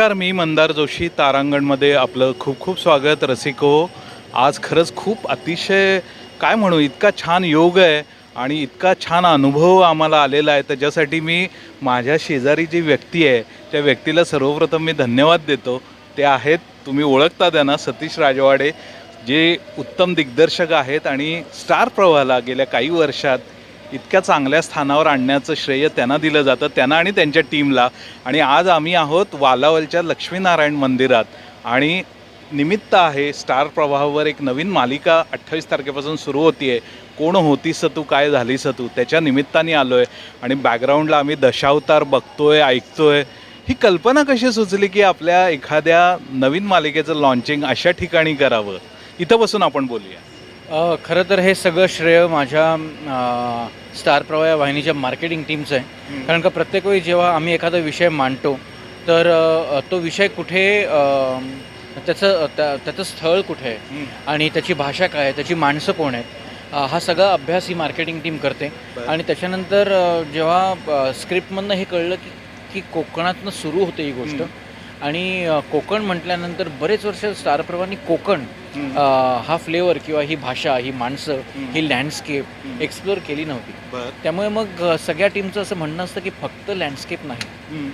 नमस्कार मी मंदार जोशी तारांगणमध्ये आपलं खूप खूप स्वागत. रसिको आज खरंच खूप अतिशय काय म्हणू इतका छान योग आहे आणि इतका छान अनुभव आम्हाला आलेला आहे. त्याच्यासाठी मी माझ्या शेजारी जी व्यक्ती आहे त्या व्यक्तीला सर्वप्रथम मी धन्यवाद देतो. ते आहेत तुम्ही ओळखता त्यांना सतीश राजवाडे जे उत्तम दिग्दर्शक आहेत आणि स्टार प्रवाहाला गेल्या काही वर्षात इतक्या चांगल्या स्थानावर आणण्याचं श्रेय त्यांना दिलं जातं त्यांना आणि त्यांच्या टीमला. आणि आज आम्ही आहोत वालावलच्या लक्ष्मीनारायण मंदिरात. आणि निमित्त आहे स्टार प्रवाहावर एक नवीन मालिका अठ्ठावीस तारखेपासून सुरू होती आहे कोण होतीस तू काय झालीस तू त्याच्या निमित्ताने आलो आहे आणि बॅकग्राऊंडला आम्ही दशावतार बघतोय ऐकतोय. ही कल्पना कशी सुचली की आपल्या एखाद्या नवीन मालिकेचं लॉन्चिंग अशा ठिकाणी करावं? इथं बसून आपण बोलूया. खरं तर हे सगळं श्रेय माझ्या स्टार प्रवाह या वाहिनीच्या मार्केटिंग टीमचं आहे कारण का प्रत्येक वेळी जेव्हा आम्ही एखादा विषय मांडतो तर तो विषय कुठे त्याचं त्या- त्याचं स्थळ कुठे आहे. आणि त्याची भाषा काय आहे त्याची माणसं कोण आहेत हा सगळा अभ्यास ही मार्केटिंग टीम करते. आणि त्याच्यानंतर जेव्हा स्क्रिप्टमधनं हे कळलं की की कोकणातनं सुरू होते ही गोष्ट. आणि कोकण म्हटल्यानंतर बरेच वर्ष स्टार प्रवाहांनी कोकण हा फ्लेवर किंवा ही भाषा ही माणसं. ही लँडस्केप. एक्सप्लोअर केली नव्हती. त्यामुळे मग सगळ्या टीमचं असं म्हणणं असतं की फक्त लँडस्केप नाही.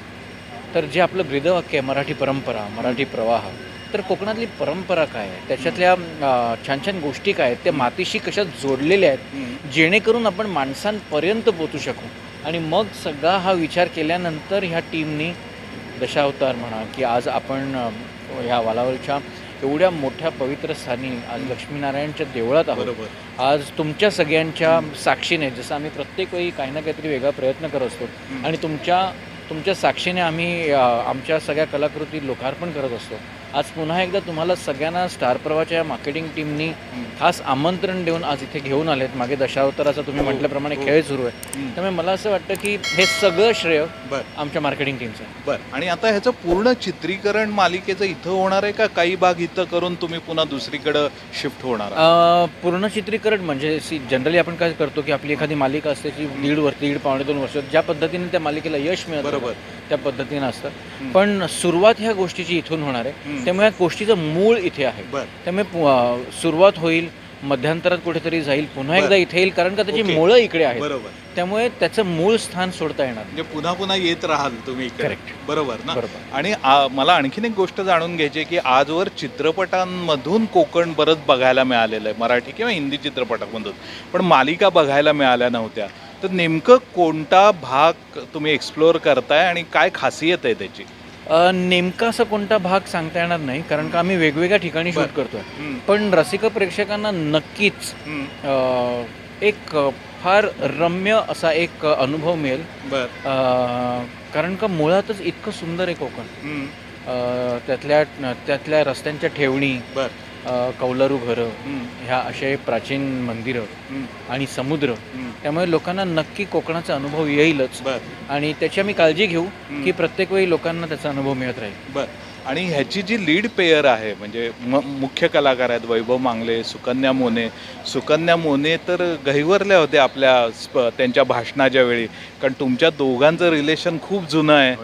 तर जे आपलं ब्रीदवाक्य आहे मराठी परंपरा मराठी प्रवाह तर कोकणातली परंपरा काय आहे त्याच्यातल्या छान छान गोष्टी काय आहेत त्या मातीशी कशा जोडलेल्या आहेत. जेणेकरून आपण माणसांपर्यंत पोचू शकू आणि मग सगळा हा विचार केल्यानंतर ह्या टीमनी दशावतार म्हणा की आज आपण ह्या वालावलच्या एवढ्या मोठ्या पवित्र स्थानी आज लक्ष्मीनारायणच्या देवळात आहोत. आज तुमच्या सगळ्यांच्या साक्षीने जसं आम्ही प्रत्येक वेळी काही ना काहीतरी वेगळा प्रयत्न करत असतो. आणि तुमच्या तुमच्या साक्षीने आम्ही आमच्या सगळ्या कलाकृती लोकार्पण करत असतो. आज पुन्हा एकदा तुम्हाला सगळ्यांना स्टार प्रवाच्या मार्केटिंग टीमनी. खास आमंत्रण देऊन आज इथे घेऊन आलेत. मागे दशावताराचा तुम्ही हो, म्हटल्याप्रमाणे हो. खेळ सुरू आहे. त्यामुळे मला असं वाटतं की हे सगळं श्रेय बर. आमच्या मार्केटिंग टीमचं आहे. बर. आणि आता ह्याचं पूर्ण चित्रीकरण मालिकेचं इथं होणार आहे का? काही भाग इथं करून तुम्ही पुन्हा दुसरीकडं शिफ्ट होणार पूर्ण चित्रीकरण म्हणजे सी जनरली आपण काय करतो की आपली एखादी मालिका असते ती दीड वर्ष दीड पावणे दोन वर्ष ज्या पद्धतीने त्या मालिकेला यश मिळत बरोबर. त्या पद्धतीनं असतं. पण सुरुवात ह्या गोष्टीची इथून होणार आहे. त्यामुळे या गोष्टीचं मूळ इथे आहे त्यामुळे पु- सुरुवात होईल मध्यांतरात कुठेतरी जाईल पुन्हा एकदा. इथे येईल कारण का त्याची ओके. मुळं इकडे आहेत बरोबर त्यामुळे त्याचं मूळ स्थान सोडता येणार नाही. म्हणजे पुन्हा पुन्हा येत राहाल तुम्ही इकडे Correct. बरोबर ना बरोबर आणि आ- मला आणखीन एक गोष्ट जाणून घ्यायची आहे की आजवर चित्रपटांमधून कोकण बरंच बघायला मिळालेलं आहे मराठी किंवा हिंदी चित्रपटांमधून पण मालिका बघायला मिळाल्या नव्हत्या तर नेमकं कोणता भाग तुम्ही एक्सप्लोअर करताय आणि काय खासियत आहे त्याची? नेमका असा कोणता भाग सांगता येणार नाही कारण का आम्ही वेगवेगळ्या ठिकाणी शूट. करतोय. पण रसिक प्रेक्षकांना नक्कीच एक फार रम्य असा एक अनुभव मिळेल. कारण का मुळातच इतकं सुंदर आहे कोकण. त्यातल्या त्यातल्या रस्त्यांच्या ठेवणी कौलारू घरं ह्या असे प्राचीन मंदिरं आणि समुद्र त्यामुळे लोकांना नक्की कोकणाचा अनुभव येईलच. आणि त्याची आम्ही काळजी घेऊ. की प्रत्येक वेळी लोकांना त्याचा अनुभव मिळत राहील. बर. आणि ह्याची जी लीड पेयर आहे म्हणजे म मुख्य कलाकार आहेत वैभव मांगले सुकन्या मोने. सुकन्या मोने तर गहिवरल्या होत्या आपल्या त्यांच्या भाषणाच्या वेळी. कारण तुमच्या दोघांचं रिलेशन खूप जुनं आहे.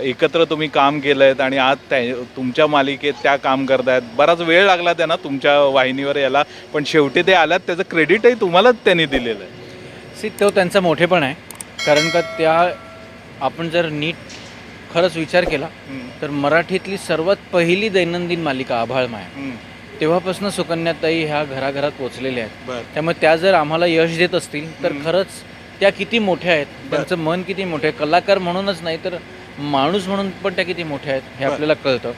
एकत्र तुम्ही काम केलं आहेत आणि आज त्या तुमच्या मालिकेत त्या काम करतायत. बराच वेळ लागला त्यांना तुमच्या वाहिनीवर याला पण शेवटी ते आल्यात त्याचं क्रेडिटही तुम्हालाच त्यांनी दिलेलं आहे. सी तो त्यांचा मोठेपण आहे. कारण का त्या आपण जर नीट खरंच विचार केला तर मराठीतली सर्वात पहिली दैनंदिन मालिका आभाळ माया तेव्हापासून सुकन्याताई ह्या घराघरात पोचलेल्या आहेत. त्यामुळे त्या जर आम्हाला यश देत असतील तर. खरंच त्या किती मोठ्या आहेत. त्यांचं मन किती मोठं आहे. कलाकार म्हणूनच नाही तर माणूस म्हणून पण त्या किती मोठ्या आहेत हे. आपल्याला कळतं.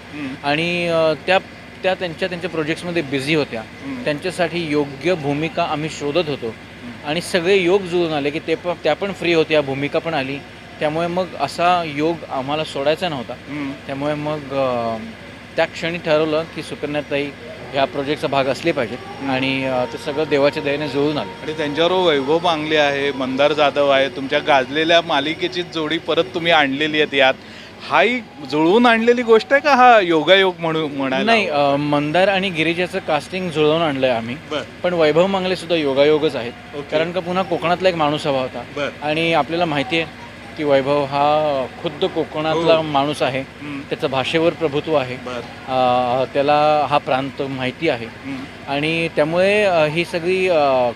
आणि त्या त्या त्यांच्या त्यांच्या प्रोजेक्ट्समध्ये बिझी होत्या. त्यांच्यासाठी योग्य भूमिका आम्ही शोधत होतो. आणि सगळे योग जुळून आले की ते पण त्या पण फ्री होत्या भूमिका पण आली. त्यामुळे मग असा योग आम्हाला सोडायचा नव्हता. त्यामुळे मग त्या क्षणी ठरवलं की सुकन्याताई ह्या प्रोजेक्टचा भाग असले पाहिजेत आणि ते सगळं देवाच्या दयेने जुळून आलं. आणि त्यांच्याबरोबर वैभव मांगले आहे मंदार जाधव आहे तुमच्या गाजलेल्या मालिकेची जोडी परत तुम्ही आणलेली आहेत यात. हा ही जुळवून आणलेली गोष्ट आहे का हा योगायोग म्हणून म्हणायला नाही मंदार आणि गिरिजाचं कास्टिंग जुळवून आणलंय आम्ही. बर. पण वैभव मांगले सुद्धा योगायोगच आहेत. कारण का पुन्हा कोकणातला एक माणूस हवा होता. आणि आपल्याला माहिती आहे की वैभव हा खुद्द कोकणातला हो. माणूस आहे. त्याचं भाषेवर प्रभुत्व आहे. त्याला हा प्रांत माहिती आहे. आणि त्यामुळे ही सगळी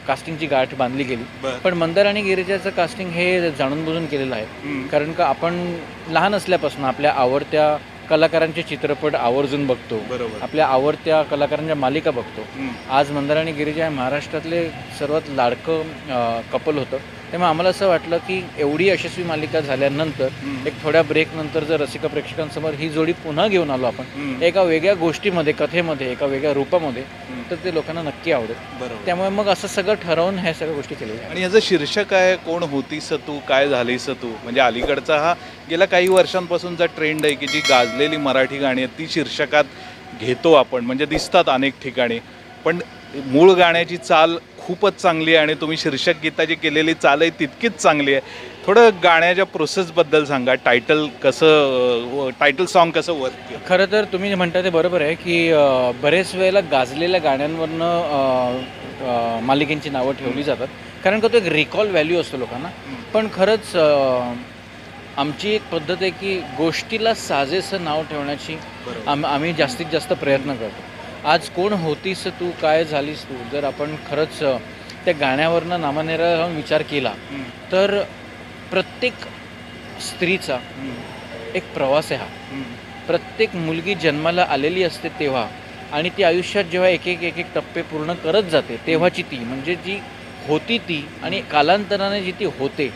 कास्टिंगची गाठ बांधली गेली. पण मंदार आणि गिरिजाचं कास्टिंग हे जाणून बुजून केलेलं आहे. कारण का आपण लहान असल्यापासून आपल्या आवडत्या कलाकारांचे चित्रपट आवर्जून बघतो. आपल्या आवडत्या कलाकारांच्या मालिका बघतो. आज मंदार आणि गिरिजा हे महाराष्ट्रातले सर्वात लाडकं कपल होतं. त्यामुळे आम्हाला असं वाटलं की एवढी यशस्वी मालिका झाल्यानंतर. एक थोड्या ब्रेक नंतर जर रसिका प्रेक्षकांसमोर ही जोडी पुन्हा घेऊन आलो आपण. एका वेगळ्या गोष्टीमध्ये कथेमध्ये एका वेगळ्या रूपामध्ये. तर ते लोकांना नक्की आवडेल. बरोबर. त्यामुळे मग असं सगळं ठरवून ह्या सगळ्या गोष्टी केलेल्या आणि याचं शीर्षक आहे कोण होतीस तू? काय झालीस तू? म्हणजे अलीकडचा हा गेल्या काही वर्षांपासूनचा ट्रेंड आहे की जी गाजलेली मराठी गाणी आहेत ती शीर्षकात घेतो आपण. म्हणजे दिसतात अनेक ठिकाणी. पण मूळ गाण्याची चाल खूपच चांगली आहे आणि तुम्ही शीर्षक गीताची केलेली चाल आहे तितकीच चांगली आहे. थोडं गाण्याच्या प्रोसेसबद्दल सांगा टायटल कसं टायटल सॉन्ग कसं वर्क खरं तर तुम्ही जे म्हणता ते बरोबर आहे की बरेच वेळेला गाजलेल्या गाण्यांवरनं मालिकेंची नावं ठेवली जातात. कारण का तो एक रिकॉल व्हॅल्यू असतो लोकांना. पण खरंच आमची एक पद्धत आहे की गोष्टीला साजेसं नाव ठेवण्याची आम आम्ही जास्तीत जास्त प्रयत्न करतो. आज कोण होतीस तू? काय झालीस तू? जर आपण खरंच त्या गाण्यावरनं नामानेरा लावून विचार केला तर प्रत्येक स्त्रीचा एक प्रवास आहे हा. प्रत्येक मुलगी जन्माला आलेली असते तेव्हा आणि ती आयुष्यात जेव्हा एक एक एक एक टप्पे पूर्ण करत जाते तेव्हाची ती म्हणजे जी होती ती आणि कालांतराने जी ती होते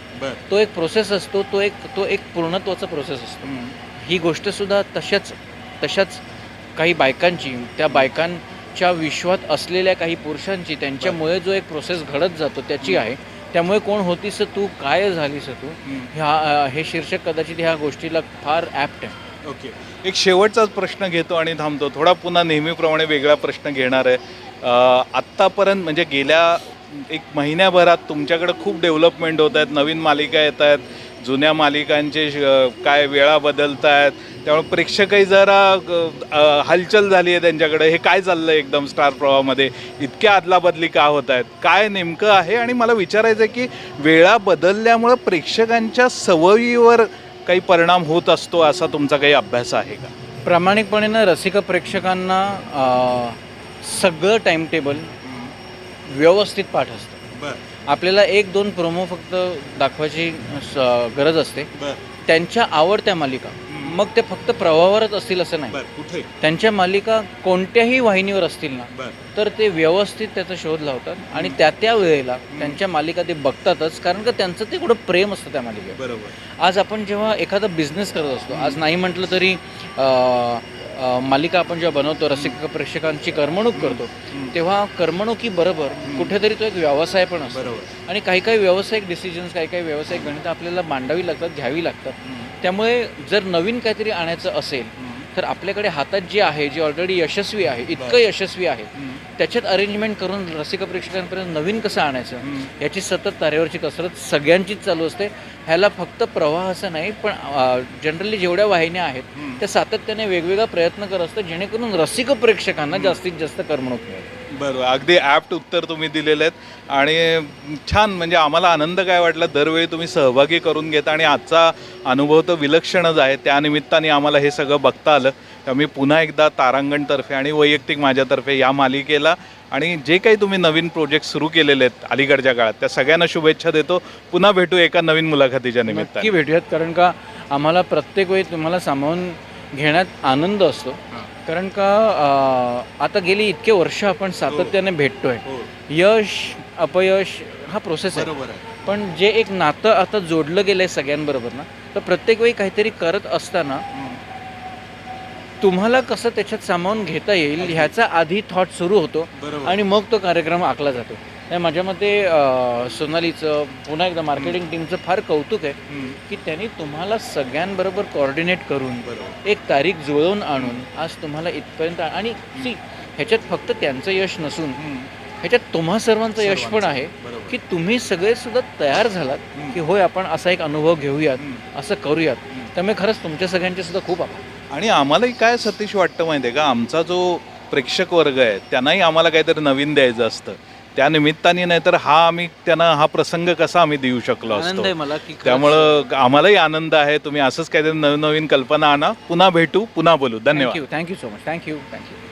तो एक प्रोसेस असतो तो एक तो एक पूर्णत्वाचा प्रोसेस असतो. ही गोष्टसुद्धा तशाच तशाच काही बायकांची त्या बायकांच्या विश्वात असलेल्या काही पुरुषांची त्यांच्यामुळे जो एक प्रोसेस घडत जातो त्याची आहे. त्यामुळे कोण होतीस तू काय झालीस तू ह्या हे शीर्षक कदाचित ह्या गोष्टीला फार ॲप्ट आहे. ओके. एक शेवटचाच प्रश्न घेतो आणि थांबतो. थोडा पुन्हा नेहमीप्रमाणे वेगळा प्रश्न घेणार आहे. आत्तापर्यंत म्हणजे गेल्या एक महिन्याभरात तुमच्याकडे खूप डेव्हलपमेंट होत आहेत नवीन मालिका येत आहेत. जुन्या मालिकांचे काय वेळा बदलत आहेत त्यामुळे प्रेक्षकही जरा हालचाल झाली आहे त्यांच्याकडे. हे काय चाललं आहे एकदम स्टार प्रवाहामध्ये? इतक्या अदलाबदली का होत आहेत काय नेमकं आहे? आणि मला विचारायचं आहे की वेळा बदलल्यामुळं प्रेक्षकांच्या सवयीवर काही परिणाम होत असतो असा तुमचा काही अभ्यास आहे का? प्रामाणिकपणे ना रसिक प्रेक्षकांना सगळं टाइम टेबल व्यवस्थित पाठ असतं. बर. आपल्याला एक दोन प्रोमो फक्त दाखवायची स- गरज असते. बर. त्यांच्या आवडत्या मालिका मग ते फक्त प्रवाहावरच असतील असं नाही. बर कुठे? त्यांच्या मालिका कोणत्याही वाहिनीवर असतील ना बर. तर ते व्यवस्थित त्याचा शोध लावतात आणि त्या त्या वेळेला त्यांच्या मालिका ते बघतातच कारण का त्यांचं ते कुठं प्रेम असतं त्या मालिकेवर. बरोबर. आज आपण जेव्हा एखादा बिझनेस करत असतो आज नाही म्हटलं तरी अं, मालिका आपण जेव्हा बनवतो रसिक प्रेक्षकांची करमणूक करतो तेव्हा करमणुकीबरोबर कुठेतरी तो एक व्यवसाय पण असतो. बरोबर. आणि काही काही व्यावसायिक डिसिजन्स काही काही व्यावसायिक गणितं आपल्याला मांडावी लागतात घ्यावी लागतात. त्यामुळे जर नवीन काहीतरी आणायचं असेल तर आपल्याकडे हातात जे आहे जे ऑलरेडी यशस्वी आहे इतकं यशस्वी आहे त्याच्यात अरेंजमेंट करून रसिक प्रेक्षकांपर्यंत नवीन कसं आणायचं? याची सतत तारेवरची कसरत सगळ्यांचीच चालू असते. ह्याला फक्त प्रवाह असं नाही पण जनरली जेवढ्या वाहिन्या आहेत त्या सातत्याने वेगवेगळा प्रयत्न करत असतात जेणेकरून रसिक प्रेक्षकांना जास्तीत जास्त करमणूक मिळेल. बरोबर अगदी ॲप्ट उत्तर तुम्ही दिलेले आहेत. आणि छान म्हणजे आम्हाला आनंद काय वाटला दरवेळी तुम्ही सहभागी करून घेता आणि आजचा अनुभव तर विलक्षणच आहे. त्यानिमित्ताने आम्हाला हे सगळं बघता आलं. तर मी पुन्हा एकदा तारांगणतर्फे आणि वैयक्तिक माझ्यातर्फे या मालिकेला आणि जे काही तुम्ही नवीन प्रोजेक्ट सुरू केलेले आहेत अलीकडच्या काळात त्या सगळ्यांना शुभेच्छा देतो. पुन्हा भेटू एका नवीन मुलाखतीच्या नक्की निमित्ताने. भेटूयात कारण का आम्हाला प्रत्येक वेळी तुम्हाला सामावून घेण्यात आनंद असतो. कारण का आता गेली इतके वर्ष आपण सातत्याने भेटतोय. हो. यश अपयश हा प्रोसेस आहे. बरोबर आहे. पण जे एक नातं आता जोडलं गेलं आहे सगळ्यांबरोबर ना तर प्रत्येक वेळी काहीतरी करत असताना तुम्हाला कसं त्याच्यात सामावून घेता येईल ह्याचा आधी थॉट सुरू होतो आणि मग तो कार्यक्रम आखला जातो. माझ्या मते सोनालीचं पुन्हा एकदा मार्केटिंग टीमचं फार कौतुक आहे की त्यांनी तुम्हाला सगळ्यांबरोबर कोऑर्डिनेट करून एक तारीख जुळवून आणून आज तुम्हाला इथपर्यंत आणि सी ह्याच्यात फक्त त्यांचं यश नसून ह्याच्यात तुम्हा सर्वांचं यश पण आहे की तुम्ही सगळे सुद्धा तयार झालात की होय आपण असा एक अनुभव घेऊयात असं करूयात. त्यामुळे खरंच तुमच्या सगळ्यांचे सुद्धा खूप आभार. आणि आम्हालाही काय सतीश वाटतं माहिती आहे का? आमचा जो प्रेक्षक वर्ग आहे त्यांनाही आम्हाला काहीतरी नवीन द्यायचं असतं. त्या निमित्ताने नाही तर हा आम्ही त्यांना हा प्रसंग कसा आम्ही देऊ शकलो आनंद असतो? मला की त्यामुळं आम्हालाही आनंद आहे. तुम्ही असंच काहीतरी नवीन नवीन कल्पना आणा. पुन्हा भेटू पुन्हा बोलू. धन्यवाद. Thank you thank you so much thank you thank you